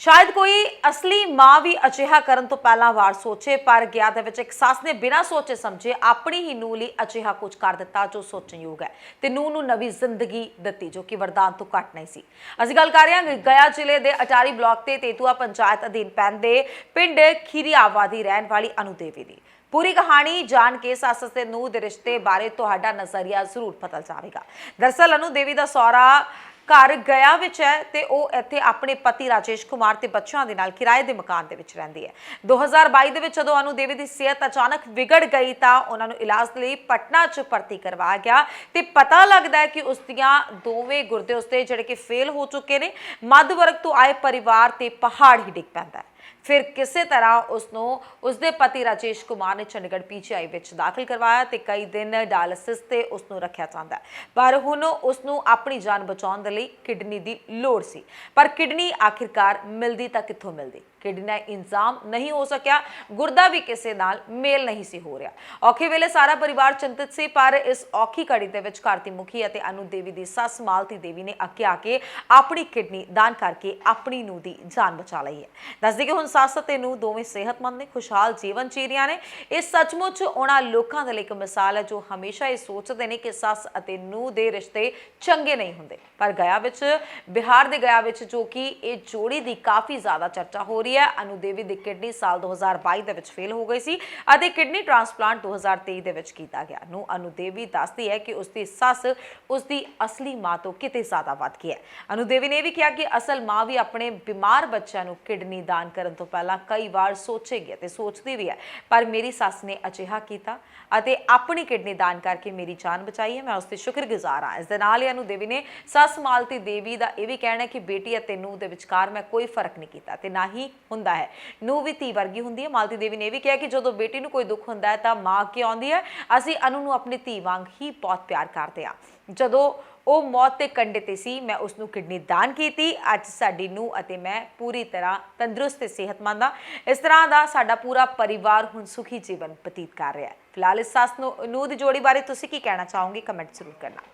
ਸ਼ਾਇਦ ਕੋਈ ਅਸਲੀ ਮਾਂ ਵੀ ਅਜਿਹਾ ਕਰਨ ਤੋਂ ਪਹਿਲਾਂ ਵਾਰ ਸੋਚੇ, ਪਰ ਗਿਆ ਦੇ ਵਿੱਚ ਇੱਕ ਸੱਸ ਨੇ ਬਿਨਾਂ ਸੋਚੇ ਸਮਝੇ ਆਪਣੀ ਹੀ ਨੂੰਹ ਲਈ ਅਜਿਹਾ ਕੁਝ ਕਰ ਦਿੱਤਾ ਜੋ ਸੋਚਣਯੋਗ ਹੈ ਤੇ ਨੂੰਹ ਨੂੰ ਨਵੀਂ ਜ਼ਿੰਦਗੀ ਦਿੱਤੀ, ਜੋ ਕਿ ਵਰਦਾਨ ਤੋਂ ਘੱਟ ਨਹੀਂ ਸੀ। ਅਸੀਂ ਗੱਲ ਕਰ ਰਹੇ ਹਾਂ ਗਿਆ ਜ਼ਿਲ੍ਹੇ ਦੇ ਅਟਾਰੀ ਬਲਾਕ ਤੇ ਤੇਤੂਆ ਪੰਚਾਇਤ ਅਧੀਨ ਪੈਂਦੇ ਪਿੰਡ ਖੀਰੀਆਵਾ ਦੀ ਰਹਿਣ ਵਾਲੀ ਅਨੂ ਦੇਵੀ ਦੀ। ਪੂਰੀ ਕਹਾਣੀ ਜਾਣ ਕੇ ਸੱਸ ਤੇ ਨੂੰਹ ਦੇ ਰਿਸ਼ਤੇ ਬਾਰੇ ਤੁਹਾਡਾ ਨਜ਼ਰੀਆ ਜ਼ਰੂਰ ਪਤਾ ਜਾਵੇਗਾ। ਦਰਸਲ ਅਨੂ ਦੇਵੀ ਦਾ ਸਹੁਰਾ ਘਰ ਗਿਆ ਵਿੱਚ ਹੈ ਤੇ ਉਹ ਇੱਥੇ ਆਪਣੇ ਪਤੀ ਰਾਜੇਸ਼ ਕੁਮਾਰ ਤੇ ਬੱਚਿਆਂ ਦੇ ਨਾਲ ਕਿਰਾਏ ਦੇ ਮਕਾਨ ਦੇ ਵਿੱਚ ਰਹਿੰਦੀ ਹੈ। 2022 ਦੇ ਵਿੱਚ ਜਦੋਂ ਅਨੂ ਦੇਵੀ ਦੀ ਸਿਹਤ ਅਚਾਨਕ ਵਿਗੜ ਗਈ ਤਾਂ ਉਹਨਾਂ ਨੂੰ ਇਲਾਜ ਲਈ ਪਟਨਾ 'ਚ ਭਰਤੀ ਕਰਵਾਇਆ ਗਿਆ ਤੇ ਪਤਾ ਲੱਗਦਾ ਹੈ ਕਿ ਉਸ ਦੀਆਂ ਦੋਵੇਂ ਗੁਰਦੇ ਉਸਤੇ ਜਿਹੜੇ ਕਿ ਫੇਲ ਹੋ ਚੁੱਕੇ ਨੇ। ਮੱਧ ਵਰਗ ਤੋਂ ਆਏ ਪਰਿਵਾਰ ਤੇ ਪਹਾੜ ਹੀ ਡਿੱਗ ਪੈਂਦਾ ਹੈ। ਫਿਰ ਕਿਸੇ ਤਰ੍ਹਾਂ ਉਸ ਨੂੰ ਉਸਦੇ ਪਤੀ ਰਾਜੇਸ਼ ਕੁਮਾਰ ਨੇ ਚੰਡੀਗੜ੍ਹ ਪੀਜੀਆਈ ਵਿੱਚ ਦਾਖਲ ਕਰਵਾਇਆ ਤੇ ਕਈ ਦਿਨ ਡਾਇਲਿਸਿਸ ਤੇ ਉਸ ਨੂੰ ਰੱਖਿਆ ਜਾਂਦਾ ਪਰ ਹੁਣ ਉਸ ਨੂੰ ਆਪਣੀ ਜਾਨ ਬਚਾਉਣ ਦੇ ਲਈ ਕਿਡਨੀ ਦੀ ਲੋੜ ਸੀ। ਪਰ ਕਿਡਨੀ ਆਖਿਰਕਾਰ ਮਿਲਦੀ ਤਾਂ ਕਿੱਥੋਂ ਮਿਲਦੀ? ਕਿਡਨੀ ਦਾ ਇੰਜ਼ਾਮ ਨਹੀਂ ਹੋ ਸਕਿਆ, ਗੁਰਦਾ ਵੀ ਕਿਸੇ ਨਾਲ ਮੇਲ ਨਹੀਂ ਸੀ ਹੋ ਰਿਹਾ। ਔਖੇ ਵੇਲੇ ਸਾਰਾ ਪਰਿਵਾਰ ਚਿੰਤਤ ਸੀ, ਪਰ ਇਸ ਔਖੀ ਘੜੀ ਦੇ ਵਿੱਚ ਘਰ ਦੀ ਮੁਖੀ ਅਤੇ ਅਨੂ ਦੇਵੀ ਦੀ ਸੱਸ ਮਾਲਤੀ ਦੇਵੀ ਨੇ ਅੱਗੇ ਆ ਕੇ ਆਪਣੀ ਕਿਡਨੀ ਦਾਨ ਕਰਕੇ ਆਪਣੀ ਨੂੰ ਦੀ ਜਾਨ ਬਚਾ ਲਈ ਹੈ। ਦੱਸਦੇ ਕਿ ਹੁਣ ਸੱਸ ਅਤੇ ਨੂੰ ਦੋਵੇਂ ਸਿਹਤਮੰਦ ਨੇ, ਖੁਸ਼ਹਾਲ ਜੀਵਨ ਜੀ ਰਹੀਆਂ ਨੇ। ਇਹ ਸੱਚਮੁੱਚ ਉਹਨਾਂ ਲੋਕਾਂ ਦੇ ਲਈ ਇੱਕ ਮਿਸਾਲ ਹੈ, ਜੋ ਹਮੇਸ਼ਾ ਇਹ ਸੋਚਦੇ ਨੇ ਕਿ ਸੱਸ ਅਤੇ ਨੂੰਹ ਦੇ ਰਿਸ਼ਤੇ ਚੰਗੇ ਨਹੀਂ ਹੁੰਦੇ। ਪਰ ਗਿਆ ਵਿੱਚ, ਬਿਹਾਰ ਦੇ ਗਿਆ ਵਿੱਚ, ਜੋ ਕਿ ਇਹ ਜੋੜੀ ਦੀ ਕਾਫੀ ਜ਼ਿਆਦਾ ਚਰਚਾ ਹੋ ਰਹੀ ਹੈ। ਅਨੂ ਦੇਵੀ ਦੀ ਕਿਡਨੀ ਸਾਲ 2022 ਦੇ ਵਿੱਚ ਫੇਲ ਹੋ ਗਈ ਸੀ ਅਤੇ ਕਿਡਨੀ ਟ੍ਰਾਂਸਪਲਾਂਟ 2023 ਦੇ ਵਿੱਚ ਕੀਤਾ ਗਿਆ। ਨੂੰ ਅਨੂ ਦੇਵੀ ਦੱਸਦੀ ਹੈ ਕਿ ਉਸ ਦੀ ਸੱਸ ਉਸ ਦੀ ਅਸਲੀ ਮਾਂ ਤੋਂ ਕਿਤੇ ਜ਼ਿਆਦਾ ਵੱਧ ਗਈ ਹੈ। ਅਨੂ ਦੇਵੀ ਨੇ ਇਹ ਵੀ ਕਿਹਾ ਕਿ ਅਸਲ ਮਾਂ ਵੀ ਆਪਣੇ ਬਿਮਾਰ ਬੱਚਿਆਂ ਨੂੰ ਕਿਡਨੀ ਦਾਨ ਕਰਨ ਤੋਂ ਪਹਿਲਾਂ ਕਈ ਵਾਰ ਸੋਚੇਗੀ ਅਤੇ ਸੋਚਦੀ ਵੀ ਹੈ। ਪਰ ਮੇਰੀ ਸੱਸ ਨੇ ਅਜਿਹਾ ਕੀਤਾ ਅਤੇ ਆਪਣੀ ਕਿਡਨੀ ਦਾਨ ਕਰਕੇ ਮੇਰੀ ਜਾਨ ਬਚਾਈ ਹੈ। ਮੈਂ ਉਸ ਦੀ ਸ਼ੁਕਰਗੁਜ਼ਾਰ ਹਾਂ। ਇਸ ਦੇ ਨਾਲ ਹੀ ਅਨੂ ਦੇਵੀ ਨੇ ਸੱਸ ਮਾਲਤੀ ਦੇਵੀ ਦਾ ਇਹ ਵੀ ਕਹਿਣਾ ਕਿ ਬੇਟੀ ਅਤੇ ਨੂੰਹ ਦੇ ਵਿਚਕਾਰ ਮੈਂ ਕੋਈ ਫ਼ਰਕ ਨਹੀਂ ਕੀਤਾ ਤੇ ਨਾ ਹੀ ਹੁੰਦਾ ਹੈ। ਨੂੰਹ ਵੀ ਧੀ ਵਰਗੀ ਹੁੰਦੀ ਹੈ। ਮਾਲਤੀ ਦੇਵੀ ਨੇ ਇਹ ਵੀ ਕਿਹਾ ਕਿ ਜਦੋਂ ਬੇਟੀ ਨੂੰ ਕੋਈ ਦੁੱਖ ਹੁੰਦਾ ਹੈ ਤਾਂ ਮਾਂ ਕੀ ਆਉਂਦੀ ਹੈ? ਅਸੀਂ ਅਨੂ ਨੂੰ ਆਪਣੀ ਧੀ ਵਾਂਗ ਹੀ ਬਹੁਤ ਪਿਆਰ ਕਰਦੇ ਹਾਂ। ਜਦੋਂ ਉਹ ਮੌਤ ਦੇ ਕੰਢੇ ਤੇ ਸੀ। ਮੈਂ ਉਸ ਨੂੰ ਕਿਡਨੀ ਦਾਨ ਕੀਤੀ। ਅੱਜ ਸਾਡੀ ਨੂੰਹ ਅਤੇ ਮੈਂ ਪੂਰੀ ਤਰ੍ਹਾਂ ਤੰਦਰੁਸਤ ਤੇ ਸਿਹਤਮੰਦ ਹਾਂ। ਇਸ ਤਰ੍ਹਾਂ ਦਾ ਸਾਡਾ ਪੂਰਾ ਪਰਿਵਾਰ ਹੁਣ ਸੁਖੀ ਜੀਵਨ ਬਤੀਤ ਕਰ ਰਿਹਾ ਹੈ। ਫਿਲਹਾਲ ਇਸ ਸੱਸ ਨੂੰ ਨੂੰਹ ਦੀ ਜੋੜੀ ਬਾਰੇ ਤੁਸੀਂ ਕੀ ਕਹਿਣਾ ਚਾਹੋਗੇ? ਕਮੈਂਟ ਜ਼ਰੂਰ ਕਰਨਾ।